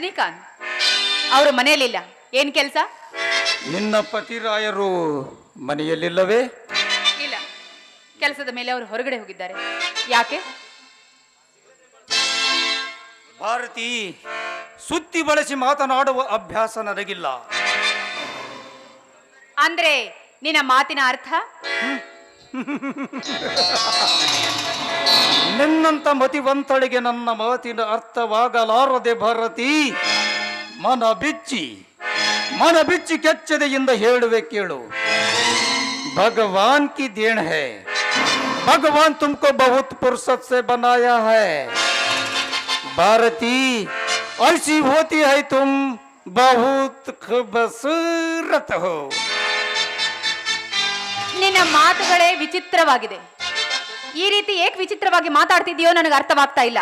ರಜನಿಕಾಂತ್. ಅವರು ಮನೆಯಲ್ಲಿಲ್ಲ. ಏನ್ ಕೆಲಸ? ನಿನ್ನ ಪತಿರಾಯರು ಮನೆಯಲ್ಲಿಲ್ಲವೇ? ಇಲ್ಲ. ಕೆಲಸದ ಮೇಲೆ ಅವರು ಹೊರಗಡೆ ಹೋಗಿದ್ದಾರೆ. ಯಾಕೆ? ಭಾರತಿ ಸುತ್ತಿ ಬಳಸಿ ಮಾತನಾಡುವ ಅಭ್ಯಾಸ ನನಗಿಲ್ಲ. ಅಂದ್ರೆ ನಿನ್ನ ಮಾತಿನ ಅರ್ಥ? ನಿನ್ನಂತ ಮತಿವಂತಳಿಗೆ ನನ್ನ ಮಾತಿನ ಅರ್ಥವಾಗಲಾರದೆ ಭಾರತಿ ಮನ ಬಿಚ್ಚಿ ಮನ ಬಿಚ್ಚಿ ಕೆಚ್ಚದೆಯಿಂದ ಹೇಳುವೆ ಕೇಳು ಭಗವಾನ್ की देन है भगवान तुमको बहुत फुर्सत से बनाया है भारती ऐसी होती है तुम बहुत खूबसूरत हो ನಿನ್ನ ಮಾತುಗಳೇ ವಿಚಿತ್ರವಾಗಿದೆ ಈ ರೀತಿ ಏಕ್ ವಿಚಿತ್ರವಾಗಿ ಮಾತಾಡ್ತಿದ್ಯೋ ನನಗೆ ಅರ್ಥವಾಗ್ತಾ ಇಲ್ಲ.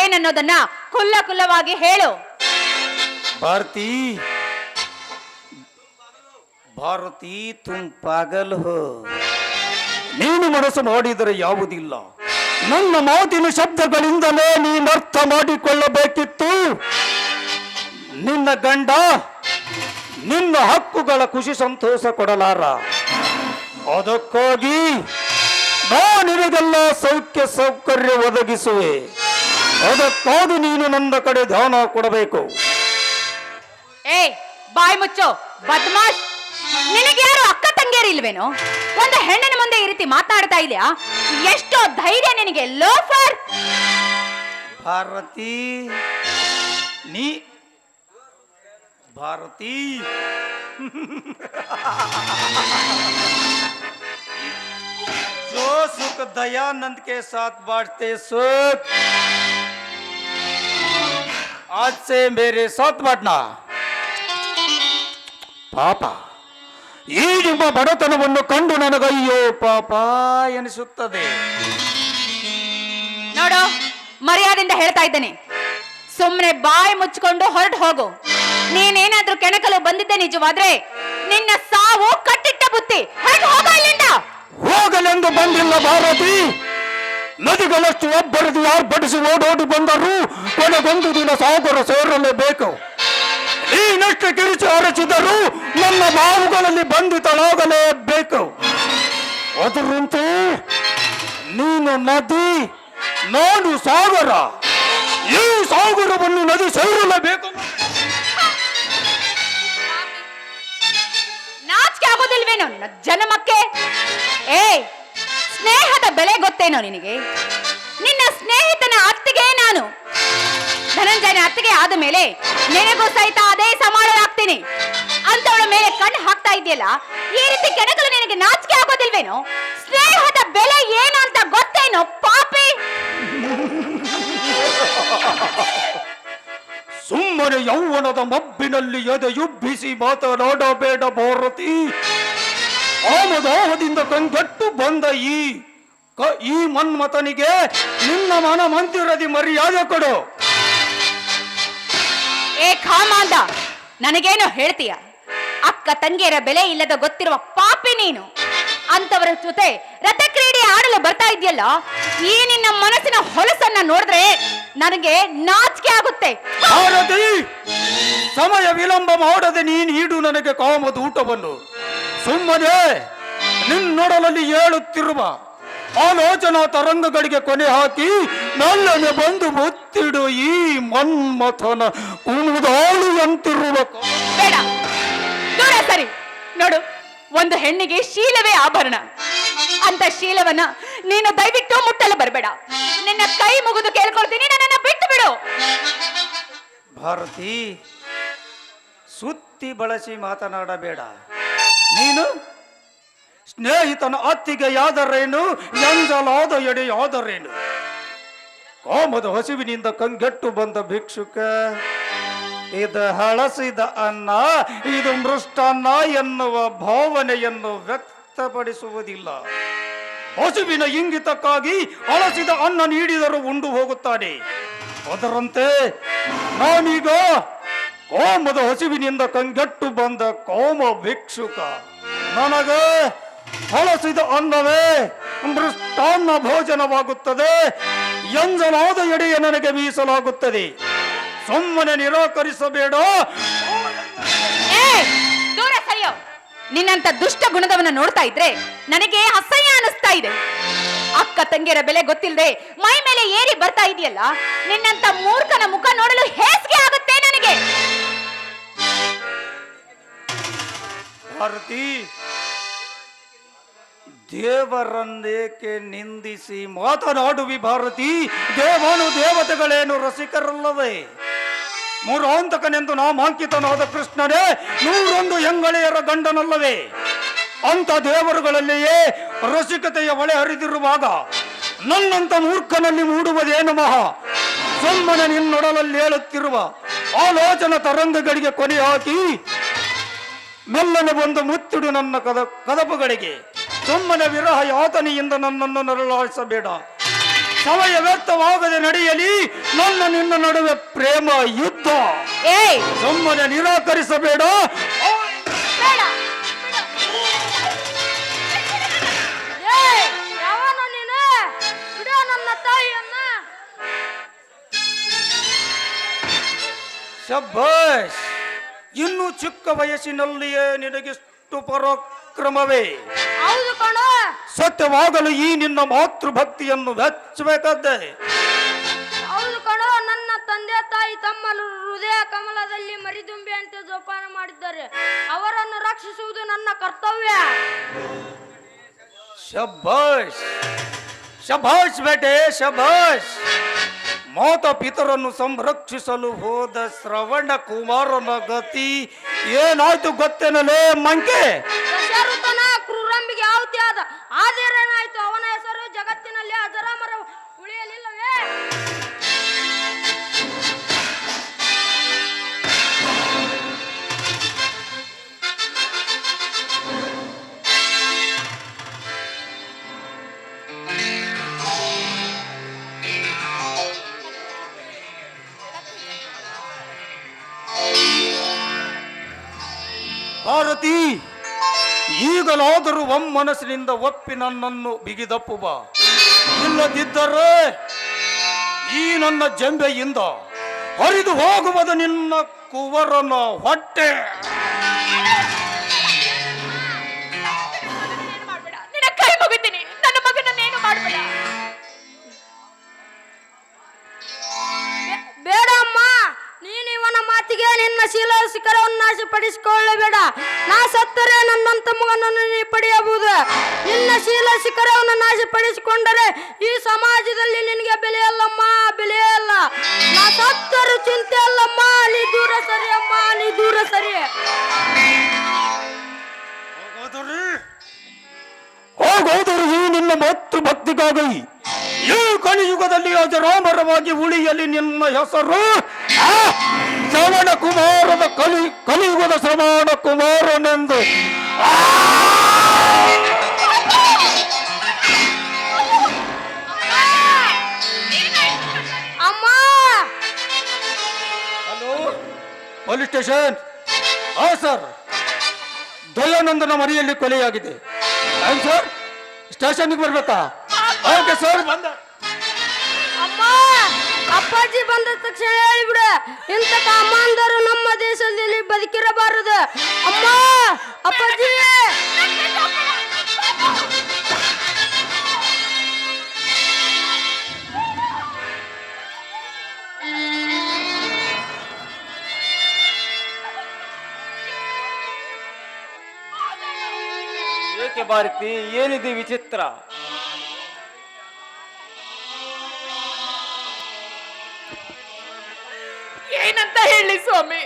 ಏನನ್ನೋದನ್ನ ಕುಲ್ಲ ಕುಲ್ಲವಾಗಿ ಹೇಳು. ಭಾರತಿ ಭಾರತಿ ತುಂಪಾಗಲ್ ನೀನು ಮನಸ್ಸು ಮಾಡಿದರೆ ಯಾವುದಿಲ್ಲ. ನನ್ನ ಮಾತಿನ ಶಬ್ದಗಳಿಂದಲೇ ನೀನು ಅರ್ಥ ಮಾಡಿಕೊಳ್ಳಬೇಕಿತ್ತು. ನಿನ್ನ ಗಂಡ, ನಿನ್ನ ಹಕ್ಕುಗಳ ಖುಷಿ ಸಂತೋಷ ಕೊಡಲಾರ. ಅದಕ್ಕಾಗಿ ನಾ ನಿನಗೆಲ್ಲ ಸೌಖ್ಯ ಸೌಕರ್ಯ ಒದಗಿಸುವೆ. ಅದಕ್ಕಾಗಿ ನೀನು ನನ್ನ ಕಡೆ ಧ್ಯಾನ ಕೊಡಬೇಕು. ಏ ಬಾಯ್ ಮುಚ್ಚೋ ಬದ್ಮಾಶ್. ನಿನಗೆ ಯಾರು ಅಕ್ಕ ತಂಗಿಯರಿಲ್ವೇನೋ ಒಂದು ಹೆಣ್ಣಿನ ಮುಂದೆ ಈ ರೀತಿ ಮಾತಾಡ್ತಾ ಇದೆಯಾ? ಎಷ್ಟೋ ಧೈರ್ಯ ನಿನಗೆ ಲೋಫರ್. ಭಾರತಿ ನೀ ಭಾರತಿ. सुख दयानंद के साथ बांटते सुख आज से मेरे साथ बांटना ಪಾಪ ಈ ನಿಮ್ಮ ಬಡತನವನ್ನು ಕಂಡು ನನಗಯ್ಯೋ ಪಾಪ ಎನಿಸುತ್ತದೆ ನೋಡು ಮರ್ಯಾದೆಯಿಂದ ಹೇಳ್ತಾ ಇದ್ದೇನೆ ಸುಮ್ಮನೆ ಬಾಯಿ ಮುಚ್ಕೊಂಡು ಹೊರಟು ಹೋಗು ನೀನೇನಾದ್ರೂ ಕೆಣಕಲು ಬಂದಿದ್ದೆ ನಿಜವಾದ್ರೆ ನಿನ್ನ ಸಾವು ಕಟ್ಟಿಟ್ಟ ಬುತ್ತಿ ಹೊರಟು ಹೋಗು ಇಲ್ಲಿಂದ ಹೋಗಲೆಂದು ಬಂದಿಲ್ಲ ಭಾರತಿ. ನದಿಗಳಷ್ಟು ಒಬ್ಬರದು ಯಾರು ಬಡಿಸಿ ಓಡೋಡಿ ಬಂದರು ಕೊನೆಗೊಂದು ದಿನ ಸಾಗರ ಸೇರಲೇಬೇಕು. ನೀನಷ್ಟು ಕಿರಿಚಿ ಅರಚಿದರು ನನ್ನ ಬಾವುಗಳಲ್ಲಿ ಬಂಧಿತಳಾಗಲೇಬೇಕು. ಅದರಂತೆ ನೀನು ನದಿ, ನಾನು ಸಾಗರ, ಈ ಸಾಗರವನ್ನು ನದಿ ಸೇರಲೇಬೇಕು. ನಾಚಿಕೆ ಜನಮಕ್ಕೆ? ಏ ಸ್ನೇಹದ ಬೆಲೆ ಗೊತ್ತೇನೋ ನಿನಗೆ? ನಿನ್ನ ಸ್ನೇಹಿತನ ಅತ್ತಿಗೆ ನಾನು? ಧನಂಜಯನ ಅತ್ತಿಗೆ ಆದ ಮೇಲೆ ನಿನಗೂ ಸಹಿತ ಅದೇ ಸಮಾನರಾಗ್ತೀನಿ ಅಂತವಳ ಮೇಲೆ ಕಣ್ಣು ಹಾಕ್ತಾ ಇದೆಯಲ್ಲ ಈ ರೀತಿ ಕೆಣಕಲು ನಿನಗೆ ನಾಚಿಕೆ ಆಗೋದಿಲ್ವೇನೋ? ಸ್ನೇಹದ ಬೆಲೆ ಏನು ಅಂತ ಗೊತ್ತೇನೋ, ಪಾಪಿ? ಸುಮ್ಮನೆ ಯೌವನದ ಮಬ್ಬಿನಲ್ಲಿ ಎದೆಯುಬ್ಬಿಸಿ ಮಾತನಾಡಬೇಡ, ಭಾರತಿ. ಆಮದಾಹದಿಂದ ಕಂಗೆಟ್ಟು ಬಂದ ಈ ಈ ಮನ್ಮಥನಿಗೆ ನಿನ್ನ ಮನ ಮಂತ್ರಿರದಿ ಮರ್ಯಾದೆ ಕೊಡು. ಏ ಖಾಮಾಂದ ನನಗೇನೋ ಹೇಳ್ತೀಯ? ಅಕ್ಕ ತಂಗಿಯರ ಬೆಲೆ ಇಲ್ಲದ ಗೊತ್ತಿರುವ ಪಾಪಿ ನೀನು. ಅಂತವರ ಜೊತೆ ರಥಕ್ರೀಡೆ ಆಡಲು ಬರ್ತಾ ಇದೆಯಲ್ಲ ಈ ನಿನ್ನ ಮನಸ್ಸಿನ ಹೊಲಸನ್ನ ನೋಡಿದ್ರೆ ನನಗೆ ನಾಚಿಕೆ ಆಗುತ್ತೆ. ಸಮಯ ವಿಳಂಬ ಮಾಡದೆ ನೀನು ಈಡು ನನಗೆ ಕಾಮದ ಊಟವನ್ನು. ಸುಮ್ಮನೆ ನಿನ್ನೊಡಲಲ್ಲಿ ಹೇಳುತ್ತಿರುವ ಆಲೋಚನಾ ತರಂಗಗಳಿಗೆ ಕೊನೆ ಹಾಕಿ ನಲ್ಲನೆ ಬಂದು ಮುತ್ತಿಡು ಈ ಮನ್ಮಥನ ಉಣದಾಳು ಅಂತಿರುವ ಬೇಡ. ದೂರ ಸರಿ. ನೋಡು ಒಂದು ಹೆಣ್ಣಿಗೆ ಶೀಲವೇ ಆಭರಣ. ಅಂತ ಶೀಲವನ್ನ ನೀನು ದಯವಿಟ್ಟು ಮುಟ್ಟಲು ಬರಬೇಡ. ನಿನ್ನ ಕೈ ಮುಗಿದು ಕೇಳ್ಕೊಳ್ತೀನಿ, ನನ್ನನ್ನು ಬಿಟ್ಟು ಬಿಡು. ಭಾರತಿ, ಸುತ್ತಿ ಬಳಸಿ ಮಾತನಾಡಬೇಡ. ನೀನು ಸ್ನೇಹಿತನ ಅತ್ತಿಗೆ ಯಾದರೇನು ಎಂಜಲಾದ ಎಡೆಯಾದರೇನು? ಕಾಮದ ಹಸಿವಿನಿಂದ ಕಂಗೆಟ್ಟು ಬಂದ ಭಿಕ್ಷುಕ ಇದು ಹಳಸಿದ ಅನ್ನ, ಇದು ಮೃಷ್ಟನ್ನ ಎನ್ನುವ ಭಾವನೆಯನ್ನು ವ್ಯಕ್ತಪಡಿಸುವುದಿಲ್ಲ. ಹಸುವಿನ ಇಂಗಿತಕ್ಕಾಗಿ ಅಳಸಿದ ಅನ್ನ ನೀಡಿದರೂ ಉಂಡು ಹೋಗುತ್ತಾನೆ. ಅದರಂತೆ ನಾನೀಗ ಕೋಮದ ಹಸುವಿನಿಂದ ಕಂಗೆಟ್ಟು ಬಂದ ಕೋಮ ಭಿಕ್ಷುಕ, ನನಗೆ ಹಳಸಿದ ಅನ್ನವೇ ಮೃಷ್ಟಾನ್ನ ಭೋಜನವಾಗುತ್ತದೆ, ಎಂಜನಾದ ಎಡೆಯ ನನಗೆ ಮೀಸಲಾಗುತ್ತದೆ. ಸುಮ್ಮನೆ ನಿರಾಕರಿಸಬೇಡ. ಏ ದೂರ ಸರಿಯೋ. ನಿನ್ನಂತ ದುಷ್ಟ ಗುಣದವನ್ನ ನೋಡ್ತಾ ಇದ್ರೆ ನನಗೆ ಅಸಹ್ಯ ಅನಿಸ್ತಾ ಇದೆ. ಅಕ್ಕ ತಂಗಿಯರ ಬೆಲೆ ಗೊತ್ತಿಲ್ಲದೆ ಮೈ ಮೇಲೆ ಏರಿ ಬರ್ತಾ ಇದೆಯಲ್ಲ ನಿನ್ನಂತ ಮೂರ್ಖನ ಮುಖ ನೋಡಲು ಹೇಸಿಗೆ ಆಗುತ್ತೆ ನನಗೆ. ಭಾರತಿ ದೇವರನ್ನೇಕೆ ನಿಂದಿಸಿ ಮಾತನಾಡುವಿ ಭಾರತಿ? ದೇವನು ದೇವತೆಗಳೇನು ರಸಿಕರಲ್ಲವೇ? ಮೂರಾಂತಕನೆಂದು ನಾಮಾಂಕಿತನಾದ ಕೃಷ್ಣನೇ, ನೂರೊಂದು ಹೆಂಗಳೆಯರ ಗಂಡನಲ್ಲವೇ? ಅಂತ ದೇವರುಗಳಲ್ಲಿಯೇ ರಸಿಕತೆಯ ಒಳೆ ಹರಿದಿರುವಾಗ ನನ್ನಂತ ಮೂರ್ಖನಲ್ಲಿ ಮೂಡುವುದೇನು ಮಹಾ ಸುಮ್ಮನೆ ನಿನ್ನೊಡಲಲ್ಲಿ ಹೇಳುತ್ತಿರುವ ಆಲೋಚನ ತರಂಗಗಳಿಗೆ ಕೊನೆ ಹಾಕಿ ಮೆಲ್ಲನೆ ಬಂದು ಮುತ್ತಿಡು ನನ್ನ ಕದ, ಕದಪುಗಳಿಗೆ. ಸುಮ್ಮನೆ ವಿರಹ ಯಾತನೆಯಿಂದ ನನ್ನನ್ನು ನರಳಾಯಿಸಬೇಡ. ಸಮಯ ವ್ಯರ್ಥವಾಗದೆ ನಡೆಯಲಿ ನನ್ನ ನಿನ್ನ ನಡುವೆ ಪ್ರೇಮ ಯುದ್ಧ. ಸುಮ್ಮನೆ ನಿರಾಕರಿಸಬೇಡ. ಶಬ್ಬಾಷ್ ಇನ್ನು ಚಿಕ್ಕ ವಯಸ್ಸಿನಲ್ಲಿಯೇ ನಿನಗಿಷ್ಟು ಪರಾಕ್ರಮವೇ? ಸತ್ಯವಾಗಲು ಈ ನಿನ್ನ ಮಾತೃಭಕ್ತಿಯನ್ನು ವೆಚ್ಚಬೇಕಾದ್ದೆ ಹೌದು ಕಣೋ ನನ್ನ ತಂದೆ ತಾಯಿ ತಮ್ಮ ಹೃದಯ ಕಮಲದಲ್ಲಿ ಮರಿದುಂಬಿ ಅಂತ ಜೋಪಾನ ಮಾಡಿದ್ದಾರೆ. ಅವರನ್ನು ರಕ್ಷಿಸುವುದು ನನ್ನ ಕರ್ತವ್ಯ. ಶಭಾಷ್ ಶಭಾಷ್ ಬೇಟೆ ಶಭಾಷ್. ಮಾತ ಪಿತರನ್ನು ಸಂರಕ್ಷಿಸಲು ಹೋದ ಶ್ರವಣ ಕುಮಾರನ ಗತಿ ಏನಾಯ್ತು ಗೊತ್ತೇನಲೇ ಮಂಕೆ? ಈಗಲಾದರೂ ಒಮ್ಮನಸ್ಸಿನಿಂದ ಒಪ್ಪಿ ನನ್ನನ್ನು ಬಿಗಿದಪ್ಪು ಬಾ. ಇಲ್ಲದಿದ್ದರೆ ಈ ನನ್ನ ಜಂಬೆಯಿಂದ ಹರಿದು ಹೋಗುವುದು ನಿನ್ನ ಕುವರನ ಹೊಟ್ಟೆ. ಶಿಖರವನ್ನು ನಾಶಪಡಿಸಿಕೊಳ್ಳಬೇಡ. ನಾ ಸತ್ತರೆ ನನ್ನಂತ ಮಗನನ್ನು ನೀ ಪಡೆಯಬಹುದು. ನಿನ್ನ ಶೀಲ ಶಿಖರವನ್ನು ನಾಶಪಡಿಸಿಕೊಂಡರೆ ಈ ಸಮಾಜದಲ್ಲಿ ನಿನಗೆ ಬೆಲೆ ಅಲ್ಲಮ್ಮ ನಾ ಸತ್ತರು ಚಿಂತೆ ಅಲ್ಲಮ್ಮ, ನೀ ದೂರ ಸರಿ ಅಮ್ಮ, ನೀ ದೂರ ಸರಿ. ಹೋಗೋದರು ಈ ನಿನ್ನ ಮಾತೃ ಭಕ್ತಿಗಾಗಿ ಈ ಕಲಿಯುಗದಲ್ಲಿ ಅಜರಾಮರವಾಗಿ ಉಳಿಯಲಿ ನಿನ್ನ ಹೆಸರು. ಶ್ರವಣ ಕುಮಾರದ ಕಲಿ ಕಲಿಯುಗದ ಶ್ರವಣ ಕುಮಾರನೆಂದು ಪೊಲೀಸ್ ಸ್ಟೇಷನ್. ಹಾ ಸರ್. ದಯಾನಂದನ ಮನೆಯಲ್ಲಿ ಕೊಲೆಯಾಗಿದೆ. ಏನ್ ಸರ್. ಸ್ಟೇಷನ್ಗೆ ಬರ್ಬೇಕಾ? Okay sir? ಬಂದ. ಅಮ್ಮ ಅಪ್ಪಾಜಿ ಬಂದ ತಕ್ಷಣ ಹೇಳಿಬಿಡು ಇಂಥ ಕಾಮಾಂಧರು ನಮ್ಮ ದೇಶದಲ್ಲಿ ಬದುಕಿರಬಾರದು. ಅಮ್ಮ ಅಪ್ಪಾಜಿ. ಭಾರತಿ ಏನಿದೆ ವಿಚಿತ್ರ? ಏನಂತ ಹೇಳಿ ಸ್ವಾಮಿ?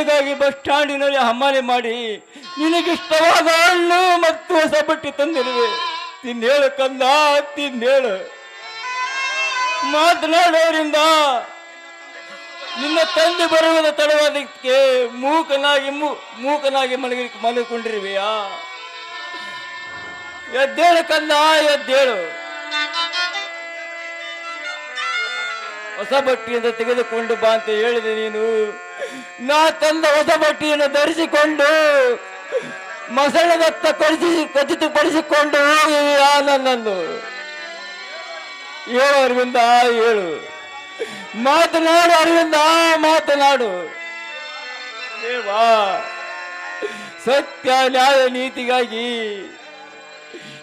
ನಿನಗಾಗಿ ಬಸ್ ಸ್ಟ್ಯಾಂಡಿನಲ್ಲಿ ಹಮಾಲಿ ಮಾಡಿ, ನಿನಗಿಷ್ಟವಾದ ಹಣ್ಣು ಮತ್ತು ಹೊಸ ಬಟ್ಟೆ ತಂದಿರುವೆ. ತಿನ್ನೇಳು ಕಂದ, ತಿನ್ನೇಳು. ಮಾತನಾಡೋರಿಂದ ನಿನ್ನ ತಂದೆ ಬರುವುದ ತಡವಾದಕ್ಕೆ ಮೂಕನಾಗಿ ಮೂಕನಾಗಿ ಮಲಗಿ ಮಲಗಿಕೊಂಡಿರುವೆಯಾ? ಎದ್ದೇಳು ಕಂದ, ಎದ್ದೇಳು. ಹೊಸ ಬಟ್ಟೆಯಿಂದ ತೆಗೆದುಕೊಂಡು ಬಾ ಅಂತ ಹೇಳಿದೆ ನೀನು. ನಾ ತಂದ ಹೊಸ ಬಟ್ಟೆಯನ್ನು ಧರಿಸಿಕೊಂಡು ಮಸಣದತ್ತ ಕೊಡಿಸಿ ಖಚಿತಪಡಿಸಿಕೊಂಡು ಆ ನನ್ನನ್ನು? ಏಳು ಅರವಿಂದ ಏಳು ಮಾತನಾಡು ಅರವಿಂದ, ಮಾತನಾಡು. ದೇವಾ, ಸತ್ಯ, ನ್ಯಾಯ, ನೀತಿಗಾಗಿ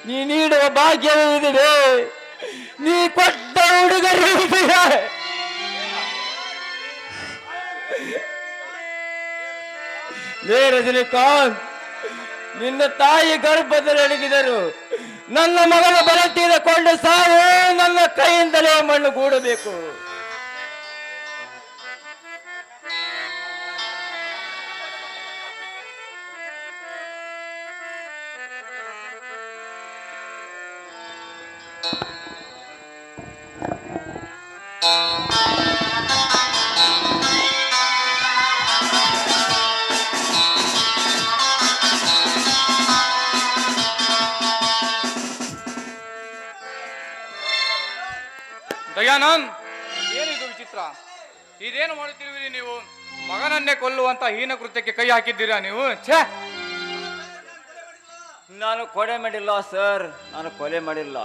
ನೀ ನೀಡುವ ಭಾಗ್ಯವಿದೆ ನೀ ಕೊಟ್ಟ ಹುಡುಗರು ಲೇ ರಜನಿಕಾಂತ್, ನಿನ್ನ ತಾಯಿ ಗರ್ಭದಲ್ಲಿ ಅಡಗಿದರು. ನನ್ನ ಮಗನ ಬಲ ತೀರಿಕೊಂಡು ಸಾವು ನನ್ನ ಕೈಯಿಂದಲೇ ಮಣ್ಣು ಗೂಡಬೇಕು. ಇದೇನು ಮಾಡುತ್ತಿರುವಿರಿ ನೀವು? ಮಗನನ್ನೇ ಕೊಲ್ಲುವಂತ ಹೀನ ಕೃತ್ಯಕ್ಕೆ ಕೈ ಹಾಕಿದ್ದೀರಾ ನೀವು? ಛೇ! ನಾನು ಕೊಲೆ ಮಾಡಿಲ್ಲ ಸರ್. ನಾನು ಕೊಲೆ ಮಾಡಿಲ್ಲ.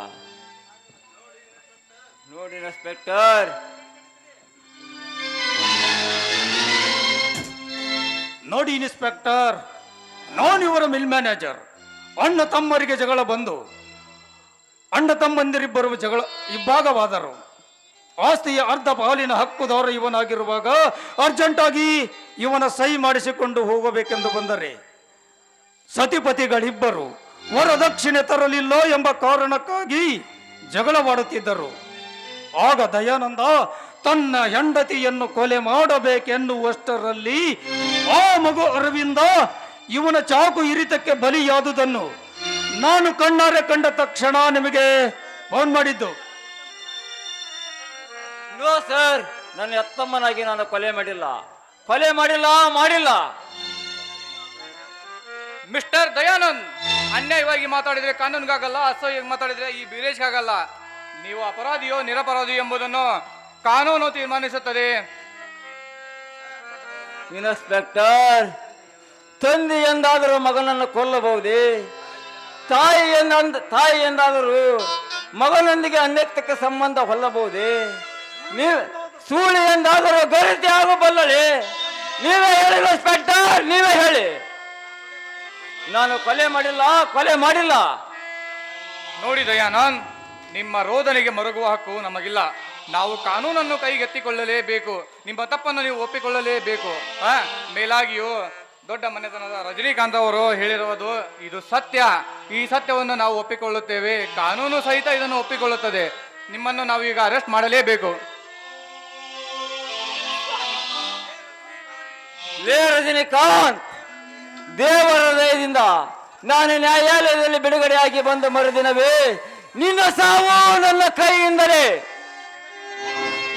ನೋಡಿ ಇನ್ಸ್ಪೆಕ್ಟರ್. ನೋಡಿ ಇನ್ಸ್ಪೆಕ್ಟರ್. ನಾನು ಇವರ ಮಿಲ್ ಮ್ಯಾನೇಜರ್. ಅಣ್ಣ ತಮ್ಮರಿಗೆ ಜಗಳ ಬಂದು ಅಣ್ಣ ತಮ್ಮಂದಿರಿಬ್ಬರು ಜಗಳ ಇಬ್ಬಾಗವಾದರು ಆಸ್ತಿಯ ಅರ್ಧ ಪಾಲಿನ ಹಕ್ಕುದಾರ ಇವನಾಗಿರುವಾಗ ಅರ್ಜೆಂಟಾಗಿ ಇವನ ಸಹಿ ಮಾಡಿಸಿಕೊಂಡು ಹೋಗಬೇಕೆಂದು ಬಂದರೆ ಸತಿಪತಿಗಳಿಬ್ಬರು ವರದಕ್ಷಿಣೆ ತರಲಿಲ್ಲ ಎಂಬ ಕಾರಣಕ್ಕಾಗಿ ಜಗಳವಾಡುತ್ತಿದ್ದರು. ಆಗ ದಯಾನಂದ ತನ್ನ ಹೆಂಡತಿಯನ್ನು ಕೊಲೆ ಮಾಡಬೇಕೆನ್ನುವಷ್ಟರಲ್ಲಿ ಆ ಮಗು ಅರವಿಂದ ಇವನ ಚಾಕು ಇರಿತಕ್ಕೆ ಬಲಿಯಾದುದನ್ನು ನಾನು ಕಣ್ಣಾರೆ ಕಂಡ ತಕ್ಷಣ ನಿಮಗೆ ಫೋನ್ ಮಾಡಿದ್ದು. No sir? ನನ್ನ ಅತ್ತಮ್ಮನಾಗಿ ನಾನು ಕೊಲೆ ಮಾಡಿಲ್ಲ. ಕೊಲೆ ಮಾಡಿಲ್ಲ ಮಾಡಿಲ್ಲ. ಮಿಸ್ಟರ್ ದಯಾನಂದ್, ಅನ್ಯಾಯವಾಗಿ ಮಾತಾಡಿದ್ರೆ ಕಾನೂನ್ಗಾಗಲ್ಲ, ಅಸಹ್ಯವಾಗಿ ಮಾತಾಡಿದ್ರೆ ಈ ಬೀರೇಶ್ಗಾಗಲ್ಲ. ನೀವು ಅಪರಾಧಿಯೋ, ನಿರಪರಾಧಿಯೋ ಎಂಬುದನ್ನು ಕಾನೂನು ತೀರ್ಮಾನಿಸುತ್ತದೆ. ಇನ್ಸ್ಪೆಕ್ಟರ್ ತಂದೆ ಎಂದಾದರೂ ಮಗನನ್ನು ಕೊಲ್ಲಬಹುದೇ? ತಾಯಿ ಎಂದ ತಾಯಿ ಎಂದಾದರೂ ಮಗನೊಂದಿಗೆ ಅನ್ಯಕ್ತಕ್ಕೆ ಸಂಬಂಧ ಹೊಲ್ಲಬಹುದೇ? ನೀವು ಸೂಳಿ ಎಂದಾದರೂ ಗರಿತಿ ಆಗಬಲ್ಲಳಿ ನೀವೇ ಹೇಳಿ ಇನ್ಸ್ಪೆಕ್ಟರ್, ನೀವೇ ಹೇಳಿ. ನಾನು ಕೊಲೆ ಮಾಡಿಲ್ಲ ಕೊಲೆ ಮಾಡಿಲ್ಲ. ನೋಡಿ ದಯಾನಂದ್, ನಿಮ್ಮ ರೋದನೆಗೆ ಮರುಗುವ ಹಕ್ಕು ನಮಗಿಲ್ಲ. ನಾವು ಕಾನೂನನ್ನು ಕೈಗೆತ್ತಿಕೊಳ್ಳಲೇಬೇಕು. ನಿಮ್ಮ ತಪ್ಪನ್ನು ನೀವು ಒಪ್ಪಿಕೊಳ್ಳಲೇಬೇಕು. ಆ ಮೇಲಾಗಿಯೂ ದೊಡ್ಡ ಮನೆತನದ ರಜನಿಕಾಂತ್ ಅವರು ಹೇಳಿರುವುದು ಇದು ಸತ್ಯ. ಈ ಸತ್ಯವನ್ನು ನಾವು ಒಪ್ಪಿಕೊಳ್ಳುತ್ತೇವೆ. ಕಾನೂನು ಸಹಿತ ಇದನ್ನು ಒಪ್ಪಿಕೊಳ್ಳುತ್ತದೆ. ನಿಮ್ಮನ್ನು ನಾವು ಈಗ ಅರೆಸ್ಟ್ ಮಾಡಲೇಬೇಕು. ಲೇ ರಜನಿಕಾಂತ್, ದೇವರ ದಯದಿಂದ ನಾನು ನ್ಯಾಯಾಲಯದಲ್ಲಿ ಬಿಡುಗಡೆಯಾಗಿ ಬಂದ ಮರುದಿನವೇ, ನಿನ್ನ ಸಾವು ನನ್ನ ಕೈಯಿಂದಲೇ.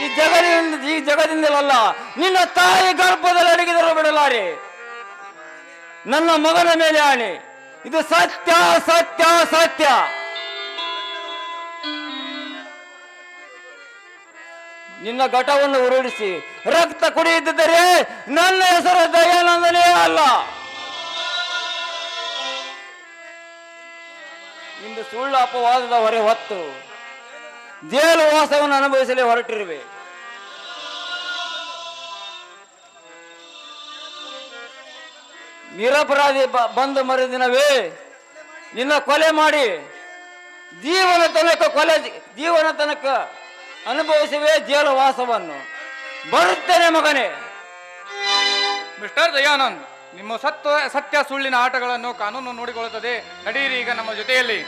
ಈ ಜಗದಿಂದ, ಈ ಜಗದಿಂದಲಲ್ಲ, ನಿನ್ನ ತಾಯಿ ಗರ್ಭದಲ್ಲಿ ಅಡಗಿದರೂ ಬಿಡಲಾರೆ. ನನ್ನ ಮಗನ ಮೇಲೆ ಆಣೆ. ಇದು ಸತ್ಯ ಸತ್ಯ ಸತ್ಯ. ನಿನ್ನ ಘಟವನ್ನು ಉರುಳಿಸಿ, ರಕ್ತ ಕುಡಿಯುತ್ತಿದ್ದರೆ ನನ್ನ ಹೆಸರು ದಯಾನಂದನೇ ಅಲ್ಲ. ಇಂದು ಸುಳ್ಳು ಅಪವಾದದ ಹೊರೆ ಹೊತ್ತು, ಜೇಲು ವಾಸವನ್ನು ಅನುಭವಿಸಲೇ ಹೊರಟಿರುವೆ. ನಿರಪರಾಧಿ ಬಂದು ಮರುದಿನವೇ ನಿನ್ನ ಕೊಲೆ ಮಾಡಿ, ಜೀವನ ತನಕ ಕೊಲೆ ಜೀವನ ತನಕ ಅನುಭವಿಸುವೆ ಜೇಲವಾಸವನ್ನು ಬರುತ್ತೇನೆ ಮಗನೇ. ಮಿಸ್ಟರ್ ದಯಾನಂದ್, ನಿಮ್ಮ ಸತ್ವ ಸತ್ಯ ಸುಳ್ಳಿನ ಆಟಗಳನ್ನು ಕಾನೂನು ನೋಡಿಕೊಳ್ಳುತ್ತದೆ. ನಡೀರಿ ಈಗ ನಮ್ಮ ಜೊತೆಯಲ್ಲಿ.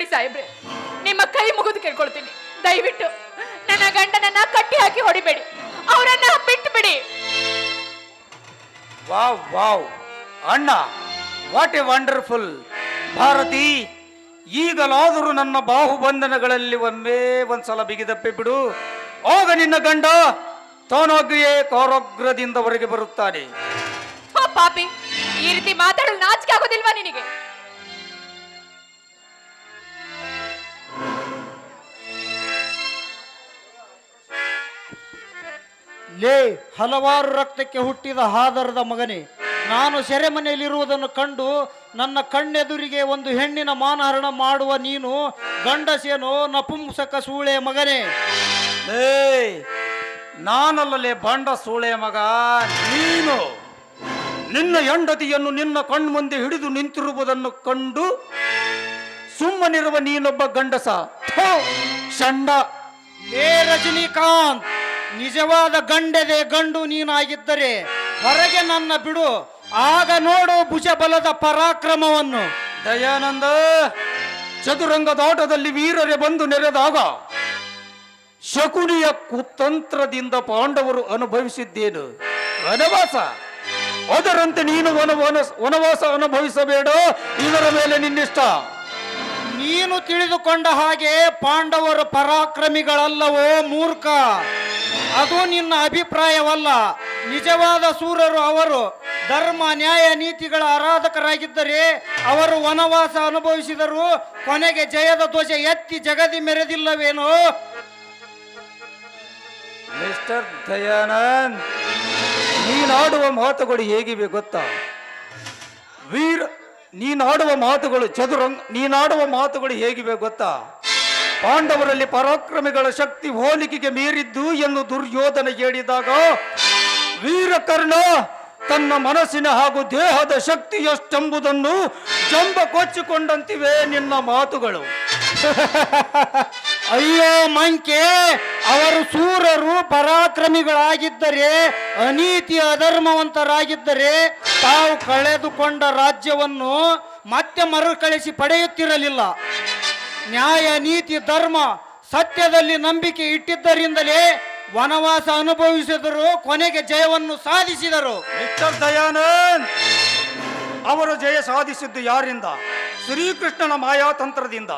ನೋಡಿ ಸಾಹೇಬ್ರೆ ನಿಮ್ಮ ಕೈ ಮುಗಿದು ಕೇಳ್ಕೊಳ್ತೀನಿ. ದಯವಿಟ್ಟು ನನ್ನ ಗಂಡನನ್ನ ಕಟ್ಟಿ ಹಾಕಿ ಹೊಡಿಬೇಡಿ. ಅವರನ್ನ ಬಿಟ್ಟು ಬಿಡಿ ವಾವ್ ವಾವ್. ಅಣ್ಣ ವಾಟ್ ಎ ವಂಡರ್ಫುಲ್ ಭಾರತಿ ಈಗಲಾದರೂ ನನ್ನ ಬಾಹುಬಂಧನಗಳಲ್ಲಿ ಒಮ್ಮೆ ಒಂದ್ಸಲ ಬಿಗಿದಪ್ಪೆ ಬಿಡು. ಆಗ ನಿನ್ನ ಗಂಡ ತಾನಾಗಿಯೇ ಕೌರೋಗ್ರದಿಂದ ಹೊರಗೆ ಬರುತ್ತಾನೆ. ಪಾಪಿ ಈ ರೀತಿ ಮಾತಾಡಲು ನಾಚಿಕೆ ಆಗೋದಿಲ್ವಾ ನಿನಗೆ? ಲೇ ಹಲವಾರು ರಕ್ತಕ್ಕೆ ಹುಟ್ಟಿದ ಹಾದರದ ಮಗನೇ ನಾನು ಸೆರೆಮನೆಯಲ್ಲಿರುವುದನ್ನು ಕಂಡು ನನ್ನ ಕಣ್ಣೆದುರಿಗೆ ಒಂದು ಹೆಣ್ಣಿನ ಮಾನಹರಣ ಮಾಡುವ ನೀನು ಗಂಡಸೇನೋ ನಪುಂಸಕ ಸೂಳೆ ಮಗನೇ. ಏ ನಾನಲ್ಲಲೇ ಬಂಡ ಸೂಳೆ ಮಗ ನೀನು ನಿನ್ನ ಹೆಂಡತಿಯನ್ನು ನಿನ್ನ ಕಣ್ಮುಂದೆ ಹಿಡಿದು ನಿಂತಿರುವುದನ್ನು ಕಂಡು ಸುಮ್ಮನಿರುವ ನೀನೊಬ್ಬ ಗಂಡಸ. ಷಂಡ. ಲೇ ರಜನಿಕಾಂತ್ ನಿಜವಾದ ಗಂಡೆದೆ ಗಂಡು ನೀನಾಗಿದ್ದರೆ ಹೊರಗೆ ನನ್ನ ಬಿಡು. ಆಗ ನೋಡು ಭುಜಬಲದ ಪರಾಕ್ರಮವನ್ನು. ದಯಾನಂದ ಚದುರಂಗದಾಟದಲ್ಲಿ ವೀರರೇ ಬಂದು ನೆರೆದಾಗ ಶಕುನಿಯ ಕುತಂತ್ರದಿಂದ ಪಾಂಡವರು ಅನುಭವಿಸಿದ್ದೇನು? ವನವಾಸ. ಅದರಂತೆ ನೀನು ವನ ವನ- ವನವಾಸ ಅನುಭವಿಸಬೇಡ. ಇದರ ಮೇಲೆ ನಿನ್ನಿಷ್ಟ. ನೀನು ತಿಳಿದುಕೊಂಡ ಹಾಗೆ ಪಾಂಡವರು ಪರಾಕ್ರಮಿಗಳಲ್ಲವೋ ಮೂರ್ಖ. ಅದು ನಿನ್ನ ಅಭಿಪ್ರಾಯವಲ್ಲ. ನಿಜವಾದ ಸೂರರು ಅವರು ಧರ್ಮ, ನ್ಯಾಯ ನೀತಿಗಳ ಆರಾಧಕರಾಗಿದ್ದರೆ ಅವರು ವನವಾಸ ಅನುಭವಿಸಿದರು ಕೊನೆಗೆ ಜಯದ ಧ್ವಜ ಎತ್ತಿ ಜಗದಿ ಮೆರೆದಿಲ್ಲವೇನೋ? ಮಿಸ್ಟರ್ ದಯಾನಂದ್, ನೀನಾಡುವ ಮಾತುಗಳು ಹೇಗಿವೆ ಗೊತ್ತಾ? ವೀರ್, ನೀನಾಡುವ ಮಾತುಗಳು ಚದುರಂಗ್, ನೀನಾಡುವ ಮಾತುಗಳು ಹೇಗಿವೆ ಗೊತ್ತಾ? ಪಾಂಡವರಲ್ಲಿ ಪರಾಕ್ರಮಿಗಳ ಶಕ್ತಿ ಹೋಲಿಕೆಗೆ ಮೀರಿದ್ದು ಎಂದು ದುರ್ಯೋಧನ ಹೇಳಿದಾಗ, ವೀರಕರ್ಣ, ತನ್ನ ಮನಸ್ಸಿನ ಹಾಗೂ ದೇಹದ ಶಕ್ತಿ ಎಷ್ಟೆಂಬುದನ್ನು ಜಂಬ ಕೊಚ್ಚಿಕೊಂಡಂತಿವೆ ನಿನ್ನ ಮಾತುಗಳು. ಅಯ್ಯೋ ಮಂಕೆ, ಅವರು ಸೂರರು ಪರಾಕ್ರಮಿಗಳಾಗಿದ್ದರೆ, ಅನೀತಿ ಅಧರ್ಮವಂತರಾಗಿದ್ದರೆ, ತಾವು ಕಳೆದುಕೊಂಡ ರಾಜ್ಯವನ್ನು ಮತ್ತೆ ಮರುಕಳಿಸಿ ಪಡೆಯುತ್ತಿರಲಿಲ್ಲ. ನ್ಯಾಯ ನೀತಿ ಧರ್ಮ ಸತ್ಯದಲ್ಲಿ ನಂಬಿಕೆ ಇಟ್ಟಿದ್ದರಿಂದಲೇ ವನವಾಸ ಅನುಭವಿಸಿದರು ಕೊನೆಗೆ ಜಯವನ್ನು ಸಾಧಿಸಿದರು. ಮಿಸ್ಟರ್ ದಯಾನಂದ್ ಅವರು ಜಯ ಸಾಧಿಸಿದ್ದು ಯಾರಿಂದ? ಶ್ರೀಕೃಷ್ಣನ ಮಾಯಾತಂತ್ರದಿಂದ.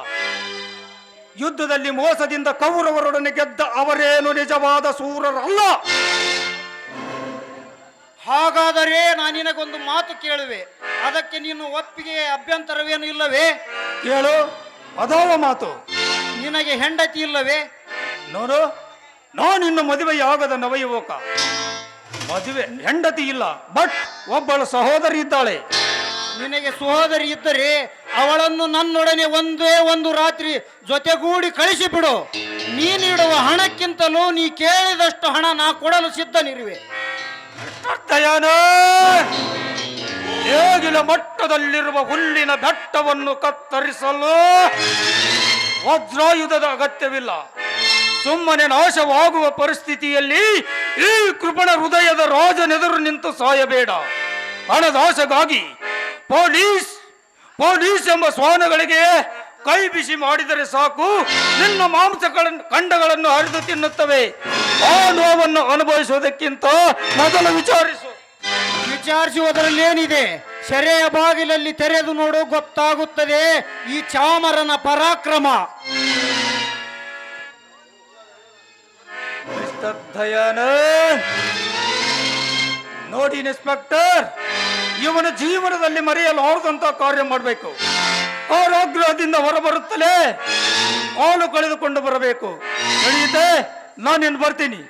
ಯುದ್ಧದಲ್ಲಿ ಮೋಸದಿಂದ ಕೌರವರೊಡನೆ ಗೆದ್ದ ಅವರೇನು ನಿಜವಾದ ಸೂರರಲ್ಲ? ಹಾಗಾದರೆ ನಾನು ನಿನಗೊಂದು ಮಾತು ಕೇಳುವೆ. ಅದಕ್ಕೆ ನೀನು ಒಪ್ಪಿಗೆ ಅಭ್ಯಂತರವೇನು ಇಲ್ಲವೇ? ಕೇಳು. ಅದಾವ ಮಾತು. ನಿನಗೆ ಹೆಂಡತಿ ಇಲ್ಲವೇ? ನೋಡು ಮದುವೆ ಮದುವೆಯಾಗದ ನವಯುವಕ. ಮದುವೆ ಹೆಂಡತಿ ಇಲ್ಲ ಬಟ್ ಒಬ್ಬಳು ಸಹೋದರಿ ಇದ್ದಾಳೆ. ನಿನಗೆ ಸಹೋದರಿ ಇದ್ದರೆ ಅವಳನ್ನು ನನ್ನೊಡನೆ ಒಂದೇ ಒಂದು ರಾತ್ರಿ ಜೊತೆಗೂಡಿ ಕಳಿಸಿಬಿಡು. ನೀನಿಡುವ ಹಣಕ್ಕಿಂತಲೂ ನೀ ಕೇಳಿದಷ್ಟು ಹಣ ನಾ ಕೊಡಲು ಸಿದ್ಧನಿರುವೆ. ದಯಾನ ನೇಗಿಲ ಮಟ್ಟದಲ್ಲಿರುವ ಹುಲ್ಲಿನ ಬೆಟ್ಟವನ್ನು ಕತ್ತರಿಸಲು ವಜ್ರಾಯುಧದ ಅಗತ್ಯವಿಲ್ಲ. ಸುಮ್ಮನೆ ನಾಶವಾಗುವ ಪರಿಸ್ಥಿತಿಯಲ್ಲಿ ಈ ಕೃಪಣ ಹೃದಯದ ರಾಜನೆದುರು ನಿಂತು ಸಾಯಬೇಡ. ಹಣದಾಸೆಗಾಗಿ ಪೊಲೀಸ್ ಪೊಲೀಸ್ ಎಂಬ ಶ್ವಾನಗಳಿಗೆ ಕೈ ಬಿಸಿ ಮಾಡಿದರೆ ಸಾಕು. ನಿನ್ನ ಮಾಂಸ ಖಂಡಗಳನ್ನು ಹರಿದು ತಿನ್ನುತ್ತವೆ. ಆ ನೋವನ್ನು ಅನುಭವಿಸುವುದಕ್ಕಿಂತ ಮೊದಲು ವಿಚಾರಿಸು. ವಿಚಾರಿಸುವುದರಲ್ಲೇನಿದೆ ಸೆರೆಯ ಬಾಗಿಲಲ್ಲಿ ತೆರೆದು ನೋಡು ಗೊತ್ತಾಗುತ್ತದೆ ಈ ಚಾಮರನ ಪರಾಕ್ರಮ. ನೋಡಿ ಇನ್ಸ್ಪೆಕ್ಟರ್ ಇವನ ಜೀವನದಲ್ಲಿ ಮರೆಯಲಾರದಂತ ಕಾರ್ಯ ಮಾಡಬೇಕು. ಆರೋಗ್ಯದಿಂದ ಹೊರಬರುತ್ತಲೇ ಹಾಲು ಕಳೆದುಕೊಂಡು ಬರಬೇಕು. ನಾನು ಬರ್ತೀನಿ.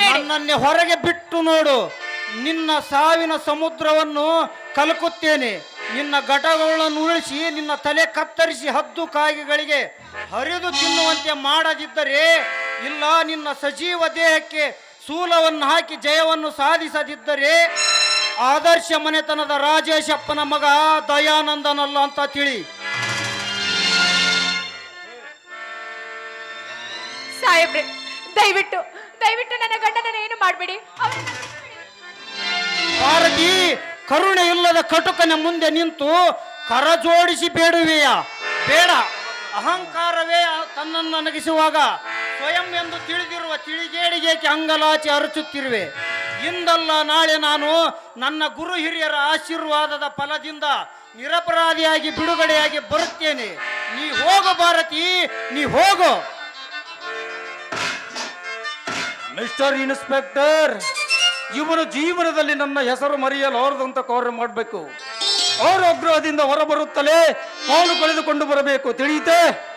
ನನ್ನನ್ನೇ ಹೊರಗೆ ಬಿಟ್ಟು ನೋಡು. ನಿನ್ನ ಸಾವಿನ ಸಮುದ್ರವನ್ನು ಕಲಕುತ್ತೇನೆ. ನಿನ್ನ ಘಟಗಳನ್ನು ಉಳಿಸಿ ನಿನ್ನ ತಲೆ ಕತ್ತರಿಸಿ ಹದ್ದು ಕಾಯಿಗಳಿಗೆ ಹರಿದು ತಿನ್ನುವಂತೆ ಮಾಡದಿದ್ದರೆ, ಇಲ್ಲ, ನಿನ್ನ ಸಜೀವ ದೇಹಕ್ಕೆ ಸೂಲವನ್ನು ಹಾಕಿ ಜಯವನ್ನು ಸಾಧಿಸದಿದ್ದರೆ, ಆದರ್ಶ ಮನೆತನದ ರಾಜೇಶಪ್ಪನ ಮಗ ದಯಾನಂದನಲ್ಲ ಅಂತ ತಿಳಿ. ಸಾಹೇಬ್ರೆ, ದಯವಿಟ್ಟು ದಯವಿಟ್ಟು ನನ್ನ ಗಂಡನ ಏನು ಮಾಡಬೇಡಿ? ಕರುಣೆ ಇಲ್ಲದ ಕಟುಕನ ಮುಂದೆ ನಿಂತು ಕರ ಜೋಡಿಸಿ ಬೇಡುವೆಯ? ಬೇಡ. ಅಹಂಕಾರವೇ ತನ್ನನ್ನು ನಗಿಸುವಾಗ ಸ್ವಯಂ ಎಂದು ತಿಳಿದಿರುವ ತಿಳಿಗೇಡಿಗೇಕೆ ಅಂಗಲಾಚಿ ಅರಚುತ್ತಿರುವೆ? ಇಂದಲ್ಲ ನಾಳೆ ನಾನು ನನ್ನ ಗುರು ಹಿರಿಯರ ಆಶೀರ್ವಾದದ ಫಲದಿಂದ ನಿರಪರಾಧಿಯಾಗಿ ಬಿಡುಗಡೆಯಾಗಿ ಬರುತ್ತೇನೆ. ನೀ ಹೋಗು ಭಾರತಿ, ನೀ ಹೋಗು. ಮಿಸ್ಟರ್ ಇನ್ಸ್ಪೆಕ್ಟರ್ ಇವನು ಜೀವನದಲ್ಲಿ ನನ್ನ ಹೆಸರು ಮರೆಯಲಾರದಂತ ಕಾರ್ಯ ಮಾಡಬೇಕು. ಕಾರಾಗೃಹದಿಂದ ಹೊರಬರುತ್ತಲೇ ಕಾಲು ಕಳೆದುಕೊಂಡು ಬರಬೇಕು. ತಿಳಿಯುತ್ತೆ?